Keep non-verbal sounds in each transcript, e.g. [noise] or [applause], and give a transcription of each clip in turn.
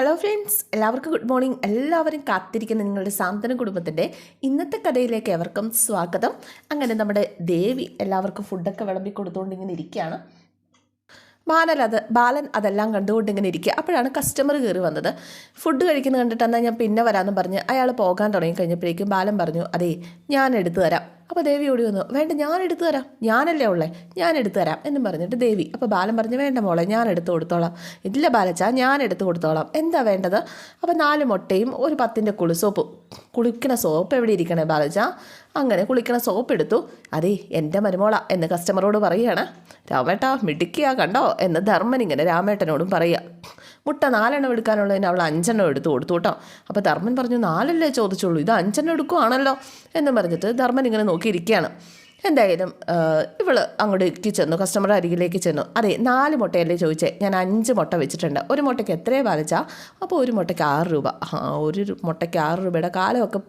Hello friends എല്ലാവർക്കും good morning എല്ലാവരും കാത്തിരിക്കുന്ന നിങ്ങളുടെ സാന്ത്വന കുടുംബത്തിന്റെ ഇന്നത്തെ കഥയിലേക്ക് എവർക്കും സ്വാഗതം. അങ്ങനെ നമ്മുടെ ദേവി എല്ലാവർക്കും ഫുഡൊക്കെ വിളമ്പി കൊടുത്തുകൊണ്ട് ഇങ്ങനെ ഇരിക്കുകയാണ് ബാലൻ ബാലൻ അതെല്ലാം കണ്ടുകൊണ്ട് ഇങ്ങനെ ഇരിക്കുക. അപ്പോഴാണ് കസ്റ്റമർ കയറി വന്നത്. ഫുഡ് കഴിക്കുന്നത് കണ്ടിട്ട് എന്നാൽ ഞാൻ പിന്നെ വരാമെന്ന് പറഞ്ഞ് അയാൾ പോകാൻ തുടങ്ങി കഴിഞ്ഞപ്പോഴേക്കും ബാലൻ പറഞ്ഞു അതേ ഞാൻ എടുത്തു തരാം. അപ്പോൾ ദേവി ഓടി വന്നു. വേണ്ട ഞാൻ എടുത്തു തരാം. ഞാനല്ലേ ഉള്ളേ. ഞാൻ എടുത്തു തരാം എന്നും പറഞ്ഞിട്ട് ദേവി അപ്പോൾ ബാലൻ പറഞ്ഞു വേണ്ട മോളെ ഞാൻ എടുത്തു കൊടുത്തോളാം. ഇല്ല ബാലച്ച ഞാൻ എടുത്തു കൊടുത്തോളാം. എന്താ വേണ്ടത്? അപ്പോൾ നാല് മുട്ടയും ഒരു പത്തിന്റെ കുളിസോപ്പ് കുളിക്കണ സോപ്പ് എവിടെ ഇരിക്കണേ ബാലച്ച? അങ്ങനെ കുളിക്കണ സോപ്പ് എടുത്തു. അതേ എന്റെ മരുമോള എന്ന് കസ്റ്റമറോട് പറയുകയാണ് രാമേട്ട മിടുക്കിയാ കണ്ടോ? എന്ന് ധർമ്മൻ ഇങ്ങനെ രാമേട്ടനോടും പറയുക മുട്ട നാലെണ്ണം എടുക്കാനുള്ളതിന് അവൾ അഞ്ചെണ്ണം എടുത്ത് കൊടുത്തു കേട്ടോ. അപ്പോൾ ധർമ്മൻ പറഞ്ഞു നാലല്ലേ ചോദിച്ചുള്ളൂ. ഇത് അഞ്ചെണ്ണം എടുക്കുവാണല്ലോ എന്ന് പറഞ്ഞിട്ട് ധർമ്മൻ ഇങ്ങനെ നോക്കിയിരിക്കുകയാണ്. എന്തായാലും ഇവൾ അങ്ങോട്ടേക്ക് ചെന്നു കസ്റ്റമർ അരികിലേക്ക് ചെന്നു. അതെ നാല് മുട്ടയല്ലേ ചോദിച്ചേ? ഞാൻ അഞ്ച് മുട്ട വെച്ചിട്ടുണ്ട്. ഒരു മുട്ടയ്ക്ക് എത്രയാണ് ബാധിച്ചാൽ അപ്പോൾ ഒരു മുട്ടയ്ക്ക് ആറ് രൂപ. ഒരു മുട്ടയ്ക്ക് ആറ് രൂപയുടെ കാലമൊക്കെ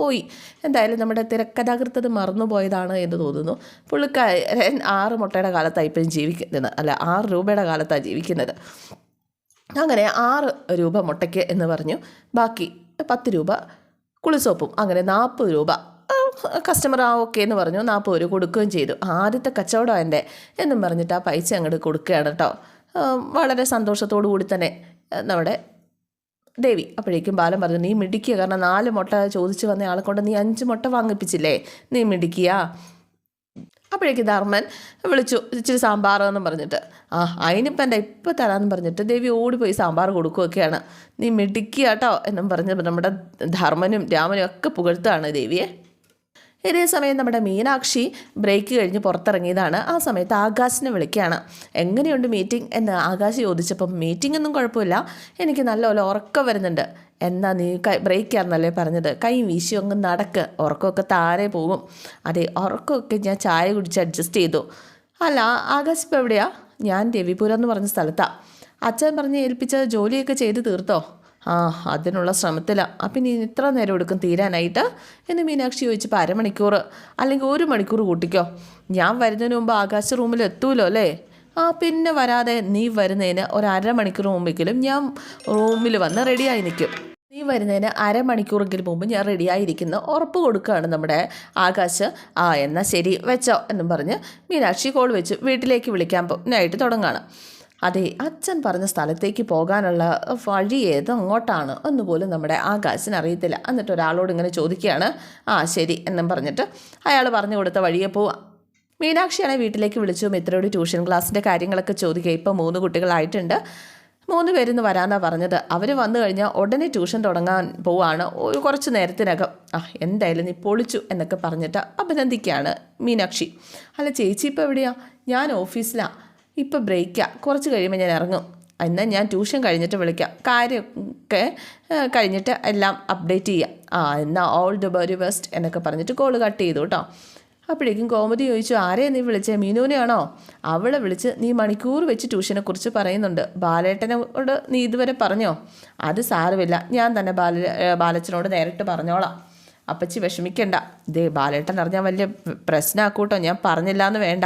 പോയി. എന്തായാലും നമ്മുടെ തിരക്കഥാകൃത്തത് മറന്നുപോയതാണ് എന്ന് തോന്നുന്നു. പുള്ളിക്കാരൻ ആറ് മുട്ടയുടെ കാലത്താണ് ഇപ്പം ജീവിക്കുന്നത്. അല്ല ആറ് രൂപയുടെ കാലത്താണ് ജീവിക്കുന്നത്. അങ്ങനെ ആറ് രൂപ മുട്ടയ്ക്ക് എന്ന് പറഞ്ഞു. ബാക്കി പത്ത് രൂപ കുളിസോപ്പും. അങ്ങനെ നാൽപ്പത് രൂപ കസ്റ്റമർ ആ ഓക്കെ എന്ന് പറഞ്ഞു. നാൽപ്പത് രൂപ കൊടുക്കുകയും ചെയ്തു. ആദ്യത്തെ കച്ചവടം എന്റെ എന്നും പറഞ്ഞിട്ട് ആ പൈസ അങ്ങോട്ട് കൊടുക്കുകയാണ് കേട്ടോ. വളരെ സന്തോഷത്തോടു കൂടി തന്നെ നമ്മുടെ ദേവി അപ്പോഴേക്കും ബാലൻ പറഞ്ഞു നീ മിടിക്കുക കാരണം നാല് മുട്ട ചോദിച്ചു വന്ന ആളെ കൊണ്ട് നീ അഞ്ച് മുട്ട വാങ്ങിപ്പിച്ചില്ലേ? നീ മിടിക്കുക അപ്പോഴേക്കും ധർമ്മൻ വിളിച്ചു ഇച്ചിരി സാമ്പാർ എന്ന് പറഞ്ഞിട്ട്. ആ അതിനിപ്പം എന്റെ ഇപ്പം തരാമെന്ന് പറഞ്ഞിട്ട് ദേവി ഓടിപ്പോയി സാമ്പാർ കൊടുക്കുകയൊക്കെയാണ്. നീ മിടിക്കുക കേട്ടോ എന്നും പറഞ്ഞ് നമ്മുടെ ധർമ്മനും രാമനും ഒക്കെ പുകഴ്ത്തുകയാണ് ദേവിയെ. ഇതേ സമയം നമ്മുടെ മീനാക്ഷി ബ്രേക്ക് കഴിഞ്ഞ് പുറത്തിറങ്ങിയതാണ്. ആ സമയത്ത് ആകാശിനെ വിളിക്കുകയാണ്. എങ്ങനെയുണ്ട് മീറ്റിംഗ് എന്ന് ആകാശ് ചോദിച്ചപ്പം മീറ്റിംഗ് ഒന്നും കുഴപ്പമില്ല. എനിക്ക് നല്ലപോലെ ഉറക്കം വരുന്നുണ്ട്. എന്നാ നീ കൈ ബ്രേക്കാണെന്നല്ലേ പറഞ്ഞത്. കൈ വീശി അങ്ങ് നടക്ക്. ഉറക്കമൊക്കെ താഴെ പോകും. അതെ ഉറക്കമൊക്കെ ഞാൻ ചായ കുടിച്ച് അഡ്ജസ്റ്റ് ചെയ്തു. അല്ല ആകാശ് ഇപ്പോൾ എവിടെയാ? ഞാൻ രവിപുരം എന്ന് പറഞ്ഞ സ്ഥലത്താണ് അച്ഛൻ പറഞ്ഞ് ഏൽപ്പിച്ച ജോലിയൊക്കെ ചെയ്ത് തീർത്തോ? ആ അതിനുള്ള ശ്രമത്തിലാണ് അപ്പം ഇനി ഇത്ര നേരം എടുക്കും തീരാനായിട്ട്? എന്ന് മീനാക്ഷി ചോദിച്ചപ്പോൾ അരമണിക്കൂർ അല്ലെങ്കിൽ ഒരു മണിക്കൂർ കൂട്ടിക്കോ. ഞാൻ വരുന്നതിന് മുമ്പ് ആകാശ റൂമിൽ എത്തൂലോ അല്ലേ? ആ പിന്നെ വരാതെ നീ വരുന്നതിന് ഒരു അരമണിക്കൂർ മുമ്പെങ്കിലും ഞാൻ റൂമിൽ വന്ന് റെഡിയായി നിൽക്കും. നീ വരുന്നതിന് അരമണിക്കൂറെങ്കിലും മുമ്പ് ഞാൻ റെഡിയായിരിക്കുന്നു. ഉറപ്പ് കൊടുക്കുകയാണ് നമ്മുടെ ആകാശ്. ആ എന്നാൽ ശരി വെച്ചോ എന്നും പറഞ്ഞ് മീനാക്ഷി കോൾ വെച്ച് വീട്ടിലേക്ക് വിളിക്കാൻ പോയിട്ട് തുടങ്ങുകയാണ് അതെ അച്ഛൻ പറഞ്ഞ സ്ഥലത്തേക്ക് പോകാനുള്ള വഴി ഏത് അങ്ങോട്ടാണ് ഒന്നുപോലും നമ്മുടെ ആകാശിന് അറിയത്തില്ല. എന്നിട്ട് ഒരാളോട് ഇങ്ങനെ ചോദിക്കുകയാണ്. ആ ശരി എന്നും പറഞ്ഞിട്ട് അയാൾ പറഞ്ഞു കൊടുത്ത വഴിയെ പോവാം. മീനാക്ഷിയാണെ വീട്ടിലേക്ക് വിളിച്ചു. മിത്രയോട് ട്യൂഷൻ ക്ലാസ്സിന്റെ കാര്യങ്ങളൊക്കെ ചോദിക്കുക. ഇപ്പോൾ മൂന്ന് കുട്ടികളായിട്ടുണ്ട്. മൂന്ന് പേരിന്ന് വരാമെന്നാണ് പറഞ്ഞത്. അവർ വന്നു കഴിഞ്ഞാൽ ഉടനെ ട്യൂഷൻ തുടങ്ങാൻ പോവാണ്. കുറച്ച് നേരത്തിനകം. ആ എന്തായാലും നീ പൊളിച്ചു എന്നൊക്കെ പറഞ്ഞിട്ട് അഭിനന്ദിക്കുകയാണ് മീനാക്ഷി. അല്ല ചേച്ചി ഇപ്പോൾ എവിടെയാണ് ഞാൻ ഓഫീസിലാണ് ഇപ്പോൾ ബ്രേക്കാണ് കുറച്ച് കഴിയുമ്പോൾ ഞാൻ ഇറങ്ങും. എന്നാൽ ഞാൻ ട്യൂഷൻ കഴിഞ്ഞിട്ട് വിളിക്കാം. കാര്യമൊക്കെ കഴിഞ്ഞിട്ട് എല്ലാം അപ്ഡേറ്റ് ചെയ്യാം. ആ എന്നാൽ ഓൾ ദ വെരി ബെസ്റ്റ് എന്നൊക്കെ പറഞ്ഞിട്ട് കോൾ കട്ട് ചെയ്തു കേട്ടോ അപ്പോഴേക്കും കോമഡി ചോദിച്ചു ആരെയാ നീ വിളിച്ചേ? മീനുവിനെയാണോ? അവളെ വിളിച്ച് നീ മണിക്കൂർ വെച്ച് ട്യൂഷനെക്കുറിച്ച് പറയുന്നുണ്ട്. ബാലേട്ടനോട് നീ ഇതുവരെ പറഞ്ഞോ? അത് സാരമില്ല. ഞാൻ തന്നെ ബാല ബാലച്ചനോട് നേരിട്ട് പറഞ്ഞോളാം. അപ്പച്ചി വിഷമിക്കണ്ട. ദേ ബാലേട്ടൻ അറിഞ്ഞാൽ വലിയ പ്രശ്നമാക്കൂട്ടോ ഞാൻ പറഞ്ഞില്ല എന്ന് വേണ്ട.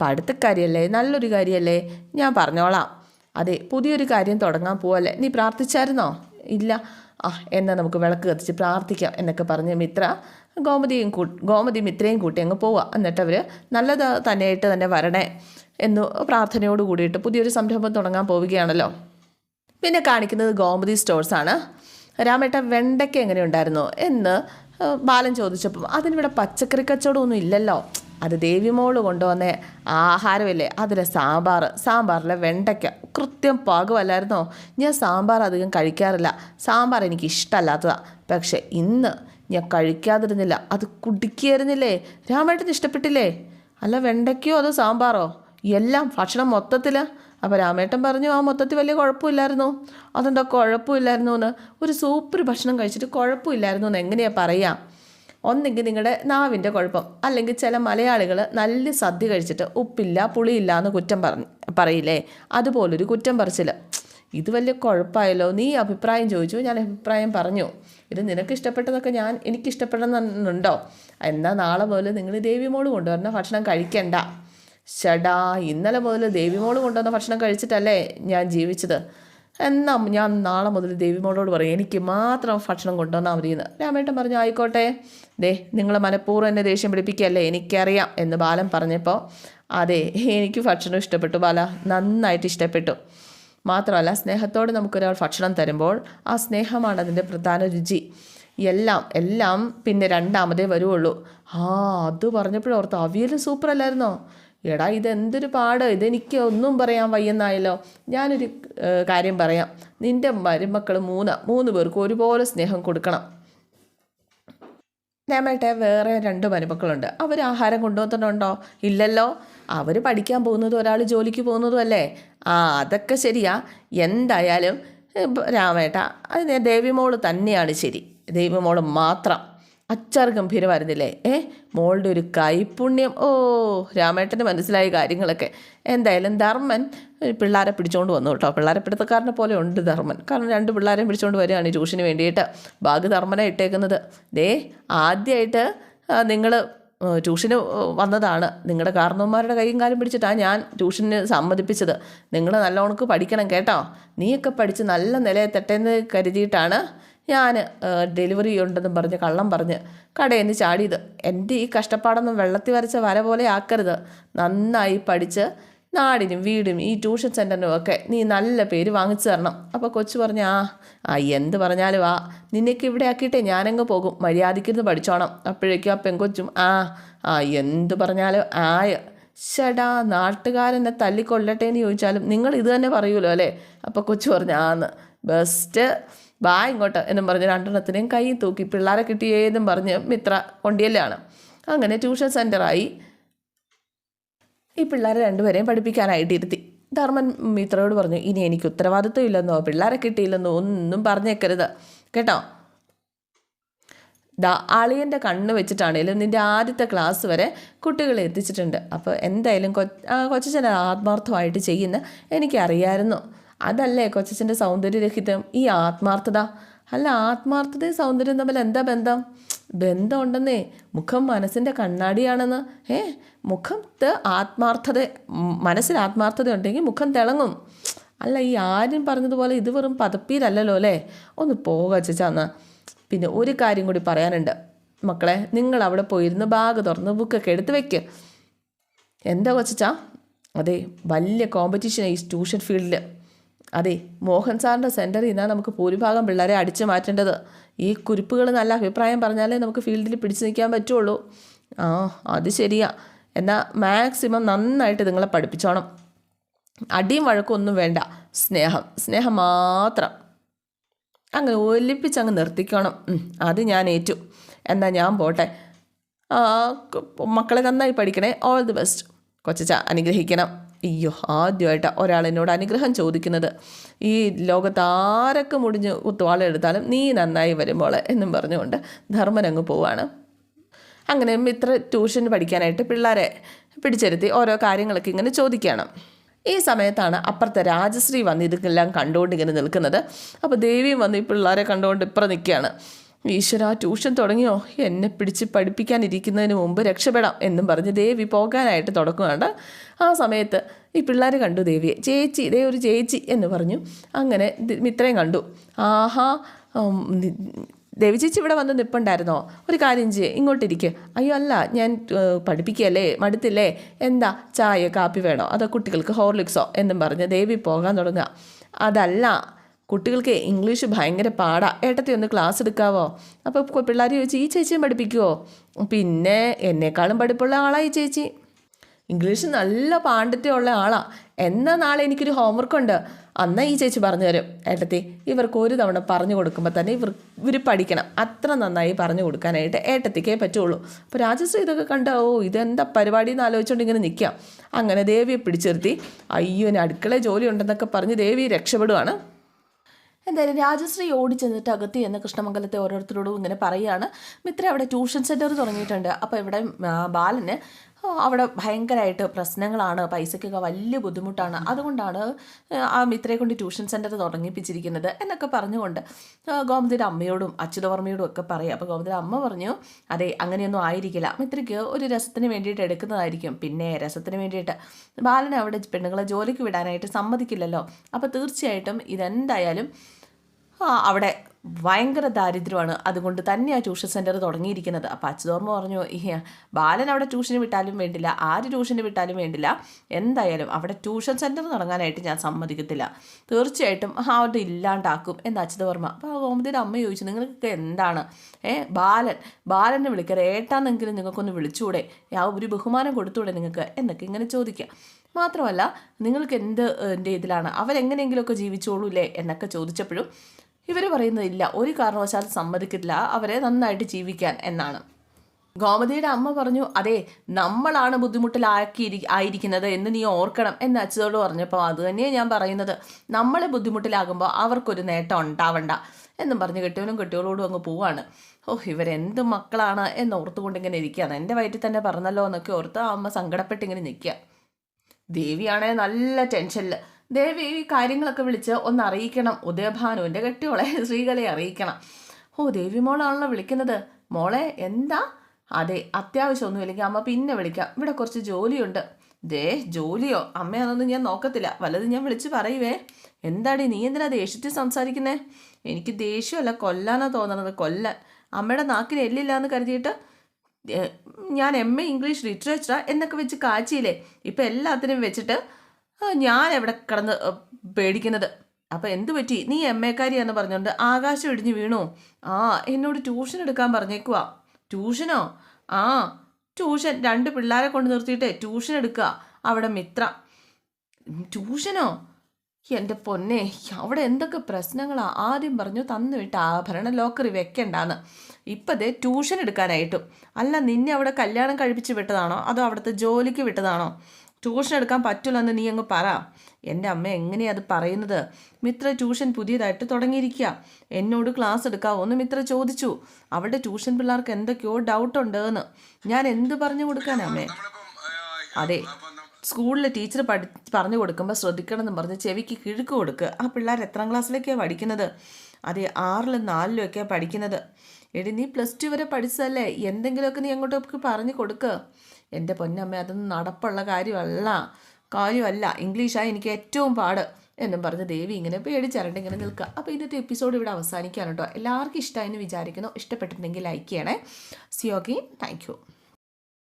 പഠിത്തക്കാരിയല്ലേ നല്ലൊരു കാര്യമല്ലേ ഞാൻ പറഞ്ഞോളാം. അതെ പുതിയൊരു കാര്യം തുടങ്ങാൻ പോവല്ലേ? നീ പ്രാർത്ഥിച്ചായിരുന്നോ? ഇല്ല. ആ എന്നാൽ നമുക്ക് വിളക്ക് കത്തിച്ച് പ്രാർത്ഥിക്കാം എന്നൊക്കെ പറഞ്ഞ് മിത്ര ഗോമതിയും കൂ ഗോമതി മിത്രയും കൂട്ടി അങ്ങ് പോവുക എന്നിട്ട് അവർ നല്ലത് തന്നെയായിട്ട് തന്നെ വരണേ എന്ന് പ്രാർത്ഥനയോട് കൂടിയിട്ട് പുതിയൊരു സംരംഭം തുടങ്ങാൻ പോവുകയാണല്ലോ. പിന്നെ കാണിക്കുന്നത് ഗോമതി സ്റ്റോഴ്സാണ് രാമേട്ട വെണ്ടയ്ക്ക എങ്ങനെ ഉണ്ടായിരുന്നു എന്ന് ബാലൻ ചോദിച്ചപ്പം അതിനിവിടെ പച്ചക്കറി കച്ചവടമൊന്നും ഇല്ലല്ലോ. അത് ദേവിമോൾ കൊണ്ടുവന്ന ആഹാരമില്ലേ? അതിലെ സാമ്പാർ. സാമ്പാറിലെ വെണ്ടയ്ക്ക. കൃത്യം പാകമല്ലായിരുന്നോ ഞാൻ സാമ്പാർ അധികം കഴിക്കാറില്ല. സാമ്പാർ എനിക്ക് ഇഷ്ടമല്ലാത്തതാണ് പക്ഷേ ഇന്ന് ഞാൻ കഴിക്കാതിരുന്നില്ല. അത് കുടിക്കായിരുന്നില്ലേ രാമേട്ടന് ഇഷ്ടപ്പെട്ടില്ലേ? അല്ല വെണ്ടയ്ക്കയോ അതോ സാമ്പാറോ? എല്ലാം ഭക്ഷണം മൊത്തത്തിൽ അപ്പോൾ രാമേട്ടൻ പറഞ്ഞു ആ മൊത്തത്തിൽ വലിയ കുഴപ്പമില്ലായിരുന്നു. അതെന്താ കുഴപ്പമില്ലായിരുന്നു എന്ന് ഒരു സൂപ്പർ ഭക്ഷണം കഴിച്ചിട്ട് കുഴപ്പമില്ലായിരുന്നു എന്ന് എങ്ങനെയാണ് പറയുക ഒന്നെങ്കിൽ നിങ്ങളുടെ നാവിന്റെ കുഴപ്പം. അല്ലെങ്കിൽ ചില മലയാളികൾ നല്ല സദ്യ കഴിച്ചിട്ട് ഉപ്പില്ല പുളിയില്ല എന്ന് കുറ്റം പറഞ്ഞ് പറയില്ലേ? അതുപോലൊരു കുറ്റം പറച്ചിൽ ഇത് വലിയ കുഴപ്പമായല്ലോ നീ അഭിപ്രായം ചോദിച്ചു ഞാൻ അഭിപ്രായം പറഞ്ഞു. ഇത് നിനക്ക് ഇഷ്ടപ്പെട്ടതൊക്കെ ഞാൻ എനിക്ക് ഇഷ്ടപ്പെടുന്നുണ്ടോ എന്നാൽ നാളെ മുതൽ നിങ്ങൾ ദേവിമോൾ കൊണ്ടുവരുന്ന ഭക്ഷണം കഴിക്കണ്ട. ഷടാ ഇന്നലെ മുതൽ ദേവിമോൾ കൊണ്ടുവന്ന ഭക്ഷണം കഴിച്ചിട്ടല്ലേ ഞാൻ ജീവിച്ചത്? എന്നാ ഞാൻ നാളെ മുതൽ ദേവിമോളോട് പറയും എനിക്ക് മാത്രം ഭക്ഷണം കൊണ്ടുവന്നാൽ മതിയെന്ന്. രാമേട്ടൻ പറഞ്ഞു ആയിക്കോട്ടെ. ദേ നിങ്ങൾ മനഃപൂർവം എന്നെ ദേഷ്യം പിടിപ്പിക്കുകയല്ലേ? എനിക്കറിയാം എന്ന് ബാലൻ പറഞ്ഞപ്പോൾ അതെ എനിക്ക് ഭക്ഷണം ഇഷ്ടപ്പെട്ടു ബാല. നന്നായിട്ട് ഇഷ്ടപ്പെട്ടു. മാത്രമല്ല സ്നേഹത്തോടെ നമുക്കൊരാൾ ഭക്ഷണം തരുമ്പോൾ ആ സ്നേഹമാണ് അതിന്റെ പ്രധാന രുചി. എല്ലാം എല്ലാം പിന്നെ രണ്ടാമതേ വരുവുള്ളൂ. ആ അത് പറഞ്ഞപ്പോഴോർത്ത് അവിയൽ സൂപ്പർ അല്ലായിരുന്നോ? എടാ ഇതെന്തൊരു പാട്. ഇതെനിക്ക് ഒന്നും പറയാൻ വയ്യെന്നായല്ലോ. ഞാനൊരു കാര്യം പറയാം. നിന്റെ മരുമക്കൾ മൂന്ന് മൂന്ന് പേർക്ക് ഒരുപോലെ സ്നേഹം കൊടുക്കണം. രാമേട്ടെ വേറെ രണ്ട് മരുമക്കളുണ്ട്. അവർ ആഹാരം കൊണ്ടുവന്നിട്ടുണ്ടോ? ഇല്ലല്ലോ. അവർ പഠിക്കാൻ പോകുന്നതും ഒരാൾ ജോലിക്ക് പോകുന്നതും അല്ലേ? ആ അതൊക്കെ ശരിയാ. എന്തായാലും രാമേട്ട അതിന് ദേവിമോൾ തന്നെയാണ് ശരി. ദേവിമോൾ മാത്രം. അച്ചാർ ഗംഭീരമായിരുന്നില്ലേ? ഏ മോളുടെ ഒരു കൈപുണ്യം. ഓ രാമേട്ടന് മനസ്സിലായ കാര്യങ്ങളൊക്കെ. എന്തായാലും ധർമ്മൻ പിള്ളേരെ പിടിച്ചുകൊണ്ട് വന്നു കേട്ടോ. പിള്ളേരെ പിടുത്തക്കാരനെ പോലെ ഉണ്ട് ധർമ്മൻ. കാരണം രണ്ട് പിള്ളേരെയും പിടിച്ചുകൊണ്ട് വരികയാണ് ട്യൂഷന് വേണ്ടിയിട്ട്. ബാഗ് ധർമ്മനെ ഇട്ടേക്കുന്നത്. ദേ ആദ്യമായിട്ട് നിങ്ങൾ ട്യൂഷന് വന്നതാണ്. നിങ്ങളുടെ കാരണവന്മാരുടെ കൈയും കാലും പിടിച്ചിട്ടാണ് ഞാൻ ട്യൂഷന് സമ്മതിപ്പിച്ചത്. നിങ്ങൾ നല്ലോണക്ക് പഠിക്കണം കേട്ടോ. നീയൊക്കെ പഠിച്ച് നല്ല നിലയെത്തട്ടെന്ന് കരുതിയിട്ടാണ് ഞാൻ ഡെലിവറി ഉണ്ടെന്നും പറഞ്ഞ് കള്ളം പറഞ്ഞ് കടയിൽ നിന്ന് ചാടിയത്. എന്റെ ഈ കഷ്ടപ്പാടൊന്നും വെള്ളത്തിൽ വരച്ച വര പോലെ ആക്കരുത്. നന്നായി പഠിച്ച് നാടിനും വീടും ഈ ട്യൂഷൻ സെന്ററിനും ഒക്കെ നീ നല്ല പേര് വാങ്ങിച്ചു തരണം. അപ്പോൾ കൊച്ചു പറഞ്ഞു ആ ആ എന്ത് പറഞ്ഞാലും ആ നിന്നേക്ക് ഇവിടെ ആക്കിയിട്ടേ ഞാനങ്ങ് പോകും. മര്യാദയ്ക്കിരുന്ന് പഠിച്ചോണം. അപ്പോഴേക്കും ആ പെങ്കൊച്ചും ആ ആ എന്ത് പറഞ്ഞാലും ആയ. ചേട്ടാ നാട്ടുകാരെന്നെ തല്ലിക്കൊള്ളട്ടെ എന്ന് ചോദിച്ചാലും നിങ്ങൾ ഇത് തന്നെ പറയുമല്ലോ അല്ലേ? അപ്പോൾ കൊച്ചു പറഞ്ഞു ആന്ന്. ബെസ്റ്റ് വാ ഇങ്ങോട്ട് എന്നും പറഞ്ഞ് രണ്ടെണ്ണത്തിനെയും കൈ തൂക്കി പിള്ളേരെ കിട്ടിയേന്നും പറഞ്ഞ് മിത്ര കൊണ്ടിയല്ലാണ്. അങ്ങനെ ട്യൂഷൻ സെന്ററായി ഈ പിള്ളേരെ രണ്ടുപേരെയും പഠിപ്പിക്കാനായിട്ട് ഇരുത്തി. ധർമ്മൻ മിത്രയോട് പറഞ്ഞു ഇനി എനിക്ക് ഉത്തരവാദിത്വം ഇല്ലെന്നോ പിള്ളേരെ കിട്ടിയില്ലെന്നോ ഒന്നും പറഞ്ഞേക്കരുത്. കേട്ടോ? ദാ അളിയന്റെ കണ്ണ് വെച്ചിട്ടാണേലും നിന്റെ ആദ്യത്തെ ക്ലാസ് വരെ കുട്ടികളെ എത്തിച്ചിട്ടുണ്ട്. അപ്പോൾ എന്തായാലും കൊ കൊച്ചച്ഛൻ ആത്മാർത്ഥമായിട്ട് ചെയ്യുന്ന എനിക്കറിയായിരുന്നു. അതല്ലേ കൊച്ചച്ഛന്റെ സൗന്ദര്യരഹിതം? ഈ ആത്മാർത്ഥത. അല്ല ആത്മാർത്ഥതയും സൗന്ദര്യം തമ്മിൽ എന്താ ബന്ധം? ബന്ധം ഉണ്ടെന്നേ മുഖം മനസ്സിന്റെ കണ്ണാടിയാണെന്ന്. ഏ മുഖത്ത് ആത്മാർത്ഥത മനസ്സിൽ ആത്മാർത്ഥത ഉണ്ടെങ്കിൽ മുഖം തിളങ്ങും. അല്ല ഈ ആരും പറഞ്ഞതുപോലെ ഇത് വെറും പതപ്പീരല്ലല്ലോ അല്ലേ? ഒന്ന് പോക ചേച്ചാന്ന് പിന്നെ ഒരു കാര്യം കൂടി പറയാനുണ്ട്. മക്കളെ നിങ്ങൾ അവിടെ പോയിരുന്ന് ബാഗ് തുറന്ന് ബുക്കൊക്കെ എടുത്ത് വെക്ക്. എന്താ കൊച്ചാ അതെ വലിയ കോമ്പറ്റീഷനാണ് ഈ ട്യൂഷൻ ഫീൽഡിൽ അതെ മോഹൻ സാറിന്റെ സെന്ററിൽ നിന്നാണ് നമുക്ക് ഭൂരിഭാഗം പിള്ളേരെ അടിച്ചു മാറ്റേണ്ടത്. ഈ കുരിപ്പുകൾ നല്ല അഭിപ്രായം പറഞ്ഞാലേ നമുക്ക് ഫീൽഡിൽ പിടിച്ചു നിൽക്കാൻ പറ്റുള്ളൂ. ആ അത് ശരിയാ. എന്നാൽ മാക്സിമം നന്നായിട്ട് നിങ്ങളെ പഠിപ്പിച്ചോണം. അടിയും ഒന്നും വേണ്ട. സ്നേഹം സ്നേഹം മാത്രം. അങ്ങനെ ഒലിപ്പിച്ച് അങ്ങ് നിർത്തിക്കണം. അത് ഞാൻ ഏറ്റു. എന്നാൽ ഞാൻ പോട്ടെ. മക്കളെ നന്നായി പഠിക്കണേ. ഓൾ ദി ബെസ്റ്റ് കൊച്ചച്ച അനുഗ്രഹിക്കണം. അയ്യോ ആദ്യമായിട്ട് ഒരാളിനോട് അനുഗ്രഹം ചോദിക്കുന്നത്. ഈ ലോകത്ത് ആരൊക്കെ മുടിഞ്ഞ് കുത്തുവാളെടുത്താലും നീ നന്നായി വരുമ്പോൾ എന്നും പറഞ്ഞുകൊണ്ട് ധർമ്മൻ അങ്ങ് പോവാണ്. അങ്ങനെ മിത്ര ട്യൂഷൻ പഠിക്കാനായിട്ട് പിള്ളേരെ പിടിച്ചിരുത്തി ഓരോ കാര്യങ്ങളൊക്കെ ഇങ്ങനെ ചോദിക്കണം. ഈ സമയത്താണ് അപ്പുറത്തെ രാജശ്രീ വന്ന് ഇതെല്ലാം കണ്ടുകൊണ്ട് ഇങ്ങനെ നിൽക്കുന്നത്. അപ്പോൾ ദേവിയും വന്ന് ഈ പിള്ളേരെ കണ്ടുകൊണ്ട് ഇപ്പുറം നിൽക്കുകയാണ്. ഈശ്വര ട്യൂഷൻ തുടങ്ങിയോ? എന്നെ പിടിച്ച് പഠിപ്പിക്കാനിരിക്കുന്നതിന് മുമ്പ് രക്ഷപ്പെടാം എന്നും പറഞ്ഞ് ദേവി പോകാനായിട്ട് തുടക്കുകയാണ് ആ സമയത്ത് ഈ പിള്ളേർ കണ്ടു ദേവിയെ. ചേച്ചി ഇതേ ഒരു ചേച്ചി എന്ന് പറഞ്ഞു. അങ്ങനെ മിത്രയും കണ്ടു. ആഹാ ദേവി ചേച്ചി ഇവിടെ വന്ന് നിൽപ്പുണ്ടായിരുന്നോ ഒരു കാര്യം ചെയ്യേ ഇങ്ങോട്ടിരിക്കുക അയ്യോ അല്ല ഞാൻ പഠിപ്പിക്കുകയല്ലേ മടുത്തില്ലേ? എന്താ? ചായ കാപ്പി വേണോ? അതോ കുട്ടികൾക്ക് ഹോർലിക്സോ? എന്നും പറഞ്ഞ് ദേവി പോകാൻ തുടങ്ങുക. അതല്ല കുട്ടികൾക്ക് ഇംഗ്ലീഷ് ഭയങ്കര പാടാ. ഏട്ടത്തി ഒന്ന് ക്ലാസ് എടുക്കാവോ? അപ്പോൾ പിള്ളേർ ചോദിച്ചു ഈ ചേച്ചിയും പഠിപ്പിക്കുമോ പിന്നെ എന്നെക്കാളും പഠിപ്പുള്ള ആളായി ചേച്ചി. ഇംഗ്ലീഷ് നല്ല പാണ്ഡിത്യമുള്ള ആളാണ് എന്നാ നാളെ എനിക്കൊരു ഹോംവർക്ക് ഉണ്ട്. അന്നാ ഈ ചേച്ചി പറഞ്ഞു തരും. ഏട്ടത്തി ഇവർക്ക് ഒരു തവണ പറഞ്ഞു കൊടുക്കുമ്പോൾ തന്നെ ഇവർ ഇവർ പഠിക്കണം. അത്ര നന്നായി പറഞ്ഞു കൊടുക്കാനായിട്ട് ഏട്ടത്തിക്കേ പറ്റുള്ളൂ. അപ്പോൾ രാജശ്രീ ഇതൊക്കെ കണ്ട ഓ ഇതെന്താ പരിപാടി എന്ന് ആലോചിച്ചുകൊണ്ട് ഇങ്ങനെ നിൽക്കാം അങ്ങനെ ദേവിയെ പിടിച്ചിരുത്തി. അയ്യോ അടുക്കള ജോലി ഉണ്ടെന്നൊക്കെ പറഞ്ഞ് ദേവി രക്ഷപ്പെടുവാണ്. എന്തായാലും രാജശ്രീ ഓടിച്ചെന്നിട്ട് അകത്തി എന്ന കൃഷ്ണമംഗലത്തെ ഓരോരുത്തരോടും ഇങ്ങനെ പറയുകയാണ് മിത്ര അവിടെ ട്യൂഷൻ സെന്റർ തുടങ്ങിയിട്ടുണ്ട്. അപ്പോൾ ഇവിടെ ബാലന് അവിടെ ഭയങ്കരമായിട്ട് പ്രശ്നങ്ങളാണ്. പൈസയ്ക്കൊക്കെ വലിയ ബുദ്ധിമുട്ടാണ്. അതുകൊണ്ടാണ് ആ മിത്രയെ കൊണ്ട് ട്യൂഷൻ സെന്റർ തുടങ്ങിപ്പിച്ചിരിക്കുന്നത് എന്നൊക്കെ പറഞ്ഞുകൊണ്ട് ഗോമതിയുടെ അമ്മയോടും അച്യുതവർമ്മയോടും ഒക്കെ പറയും. അപ്പോൾ ഗോമതിയുടെ അമ്മ പറഞ്ഞു അതെ അങ്ങനെയൊന്നും ആയിരിക്കില്ല. മിത്രയ്ക്ക് ഒരു രസത്തിന് വേണ്ടിയിട്ട് എടുക്കുന്നതായിരിക്കും. പിന്നെ രസത്തിന് വേണ്ടിയിട്ട് ബാലനെ അവിടെ പെണ്ണുങ്ങളെ ജോലിക്ക് വിടാനായിട്ട് സമ്മതിക്കില്ലല്ലോ. അപ്പോൾ തീർച്ചയായിട്ടും ഇതെന്തായാലും അവിടെ ഭയങ്കര ദാരിദ്ര്യമാണ്. അതുകൊണ്ട് തന്നെ ആ ട്യൂഷൻ സെന്റർ തുടങ്ങിയിരിക്കുന്നത്. അപ്പോൾ അച്യുതോർമ്മ പറഞ്ഞു ബാലൻ അവിടെ ട്യൂഷന് വിട്ടാലും വേണ്ടില്ല. ആര് ട്യൂഷന് വിട്ടാലും വേണ്ടില്ല. എന്തായാലും അവിടെ ട്യൂഷൻ സെന്റർ തുടങ്ങാനായിട്ട് ഞാൻ സമ്മതിക്കത്തില്ല. തീർച്ചയായിട്ടും ആ അവിടെ ഇല്ലാണ്ടാക്കും. എന്ന് അച്ഛതോർമ്മ അപ്പോൾ ഗോമതിയുടെ അമ്മ ചോദിച്ചു നിങ്ങൾക്ക് എന്താണ്? ഏ ബാലൻ. ബാലനെ വിളിക്കരുത്. ഏട്ടാന്നെങ്കിലും നിങ്ങൾക്കൊന്ന് വിളിച്ചുകൂടെ? ആ ഒരു ബഹുമാനം കൊടുത്തൂടെ നിങ്ങൾക്ക്? എന്നൊക്കെ ഇങ്ങനെ ചോദിക്കുക. മാത്രമല്ല നിങ്ങൾക്ക് എന്ത് എന്റെ ഇതിലാണ്? അവരെങ്ങനെയെങ്കിലുമൊക്കെ ജീവിച്ചോളൂല്ലേ? എന്നൊക്കെ ചോദിച്ചപ്പോഴും ഇവർ പറയുന്നത് ഇല്ല. ഒരു കാരണവശാലും സമ്മതിക്കില്ല അവരെ നന്നായിട്ട് ജീവിക്കാൻ എന്നാണ്. ഗോമതിയുടെ അമ്മ പറഞ്ഞു അതെ നമ്മളാണ് ബുദ്ധിമുട്ടിലാക്കി ആയിരിക്കുന്നത് എന്ന് നീ ഓർക്കണം എന്ന് അച്ഛനോട് പറഞ്ഞപ്പോൾ അത് തന്നെയാണ് ഞാൻ പറയുന്നത്. നമ്മളെ ബുദ്ധിമുട്ടിലാകുമ്പോൾ അവർക്കൊരു നേട്ടം ഉണ്ടാവണ്ട എന്നും പറഞ്ഞ് കെട്ടിയവനും കെട്ടിയോളോടും അങ്ങ് പോവാണ്. ഓ ഇവരെന്ത് മക്കളാണ് എന്ന് ഓർത്തുകൊണ്ട് ഇങ്ങനെ ഇരിക്കുകയാണ് എന്റെ വയറ്റിൽ തന്നെ പറഞ്ഞല്ലോ എന്നൊക്കെ ഓർത്ത് ആ അമ്മ സങ്കടപ്പെട്ടിങ്ങനെ നിൽക്കുക. ദേവിയാണെ നല്ല ടെൻഷനിൽ. ദേവി ഈ കാര്യങ്ങളൊക്കെ വിളിച്ച് ഒന്ന് അറിയിക്കണം. ഉദയഭാനുവിന്റെ കെട്ടിയോളെ [laughs] സ്ത്രീകളെ അറിയിക്കണം. ഓ ദേവി മോളാണല്ലോ വിളിക്കുന്നത്. മോളെ എന്താ? അതെ അത്യാവശ്യമൊന്നുമില്ലെങ്കിൽ അമ്മ പിന്നെ വിളിക്കാം. ഇവിടെ കുറച്ച് ജോലിയുണ്ട്. ദേ ജോലിയോ? അമ്മ അതൊന്നും ഞാൻ നോക്കത്തില്ല. വല്ലതും ഞാൻ വിളിച്ച് പറയുവേ. എന്താടി നീ എന്തിനാ ദേഷ്യത്തിൽ സംസാരിക്കുന്നേ? എനിക്ക് ദേഷ്യമല്ല കൊല്ലാനാ തോന്നണത്. കൊല്ലാൻ. അമ്മയുടെ നാക്കിന് എല്ലില്ല എന്ന് കരുതിയിട്ട് ഞാൻ എം എ ഇംഗ്ലീഷ് ലിറ്ററേച്ചറാ എന്നൊക്കെ വെച്ച് കാച്ചിയില്ലേ? ഇപ്പം എല്ലാത്തിനും വെച്ചിട്ട് ഞാൻ എവിടെ കിടന്ന് പേടിക്കുന്നത്? അപ്പം എന്തു പറ്റി? നീ എം എക്കാരിയാന്ന് പറഞ്ഞുകൊണ്ട് ആകാശം ഇടിഞ്ഞു വീണു. ആ എന്നോട് ട്യൂഷൻ എടുക്കാൻ പറഞ്ഞേക്കുവാ. ട്യൂഷനോ? ആ ട്യൂഷൻ. രണ്ട് പിള്ളേരെ കൊണ്ട് നിർത്തിയിട്ട് ട്യൂഷൻ എടുക്കുക അവിടെ മിത്ര. ട്യൂഷനോ? എന്റെ പൊന്നെ അവിടെ എന്തൊക്കെ പ്രശ്നങ്ങളാ? ആദ്യം പറഞ്ഞു തന്നു വിട്ട് ആഭരണ ലോക്കറി വെക്കണ്ടാന്ന്. ഇപ്പം ദേ ട്യൂഷൻ എടുക്കാനായിട്ടും. അല്ല നിന്നെ അവിടെ കല്യാണം കഴിപ്പിച്ച് വിട്ടതാണോ? അതോ അവിടുത്തെ ജോലിക്ക് വിട്ടതാണോ? ട്യൂഷൻ എടുക്കാൻ പറ്റില്ലെന്ന് നീ അങ്ങ് പറ. എന്റെ അമ്മ എങ്ങനെയാ അത് പറയുന്നത്? മിത്ര ട്യൂഷൻ പുതിയതായിട്ട് തുടങ്ങിയിരിക്കുക എന്നോട് ക്ലാസ് എടുക്കാവോ എന്ന് മിത്ര ചോദിച്ചു. അവിടെ ട്യൂഷൻ പിള്ളേർക്ക് എന്തൊക്കെയോ ഡൗട്ട് ഉണ്ട് ഞാൻ എന്ത് പറഞ്ഞു കൊടുക്കാൻ അമ്മേ? അതെ സ്കൂളിലെ ടീച്ചർ പഠി പറഞ്ഞു കൊടുക്കുമ്പോൾ ശ്രദ്ധിക്കണം എന്ന് പറഞ്ഞ് ചെവിക്ക് കിഴുക്ക് കൊടുക്കുക ആ പിള്ളേർ എത്രാം ക്ലാസ്സിലേക്കാണ് പഠിക്കുന്നത്? അതെ ആറിലും നാലിലും ഒക്കെയാണ് പഠിക്കുന്നത്. എടി നീ പ്ലസ് ടു വരെ പഠിച്ചതല്ലേ? എന്തെങ്കിലുമൊക്കെ നീ അങ്ങോട്ടൊക്കെ പറഞ്ഞു കൊടുക്ക്. എന്റെ പൊന്നമ്മ അതൊന്നും നടപ്പുള്ള കാര്യമല്ല. കാര്യമല്ല. ഇംഗ്ലീഷാണ് എനിക്ക് ഏറ്റവും പാട് എന്നും പറഞ്ഞ് ദേവി ഇങ്ങനെ പേടിച്ചരണ്ട് ഇങ്ങനെ നിൽക്കുക അപ്പോൾ ഇന്നത്തെ എപ്പിസോഡ് ഇവിടെ അവസാനിക്കാനുണ്ടോ എല്ലാവർക്കും ഇഷ്ടമായെന്ന് വിചാരിക്കുന്നു. ഇഷ്ടപ്പെട്ടിട്ടുണ്ടെങ്കിൽ ലൈക്ക് ചെയ്യണേ. സിയോഗി താങ്ക് യു